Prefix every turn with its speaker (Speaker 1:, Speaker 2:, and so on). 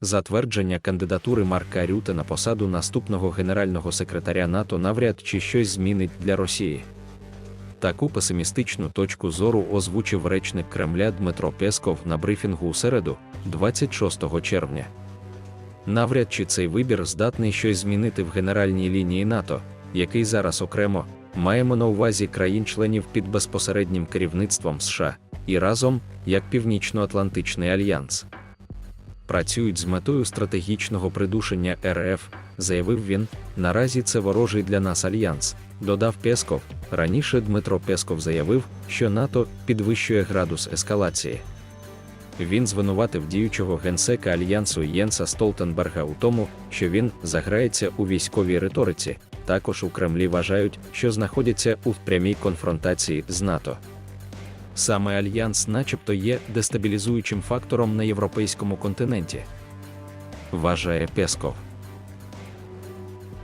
Speaker 1: Затвердження кандидатури Марка Рюте на посаду наступного генерального секретаря НАТО навряд чи щось змінить для Росії. Таку песимістичну точку зору озвучив речник Кремля Дмитро Песков на брифінгу у середу, 26 червня. Навряд чи цей вибір здатний щось змінити в генеральній лінії НАТО, який зараз окремо маємо на увазі країн-членів під безпосереднім керівництвом США і разом як Північно-Атлантичний альянс. Працюють з метою стратегічного придушення РФ, заявив він. Наразі це ворожий для нас альянс, додав Песков. Раніше Дмитро Песков заявив, що НАТО підвищує градус ескалації. Він звинуватив діючого генсека альянсу Єнса Столтенберга у тому, що він заграється у військовій риториці. Також у Кремлі вважають, що знаходяться у прямій конфронтації з НАТО. Саме альянс, начебто, є дестабілізуючим фактором на європейському континенті, вважає Песков.